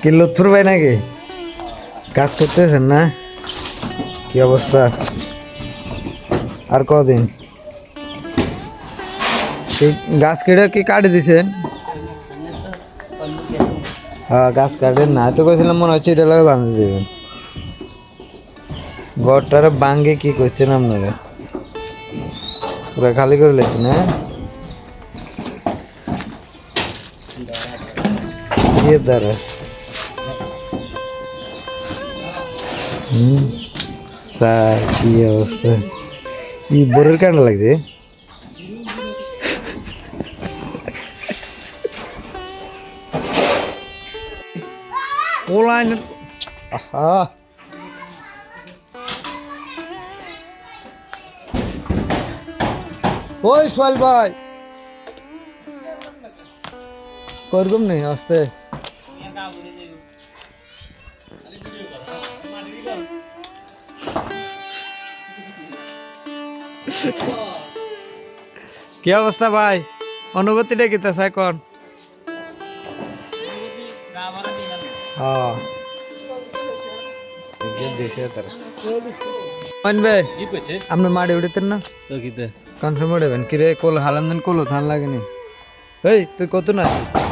কে লথুরবাই নাকি গ্যাস করতেছেন না কি অবস্থা আর কত দিন গ্যাস করে কি কাটি দেন হ্যাঁ গ্যাস করেন না তো কইছিলাম মনে হচ্ছে এটা লাগে বন্ধ দিবেন গর্তে বাংগে কি করছেন আপনারা পুরো খালি করে লইছেন হ্যাঁ এই দরা साकी अवस्था ये बुरर लग जाए पोलाइन अहा ओय भाई कर गुम नहीं हंसते কি অবস্থা ভাই অনুভূতিটা কি তো এখন আপনার মাড়ি উঠেতেন না কনসুম উঠেবেন হালাম দেন ধান লাগেনি এই তুই কত না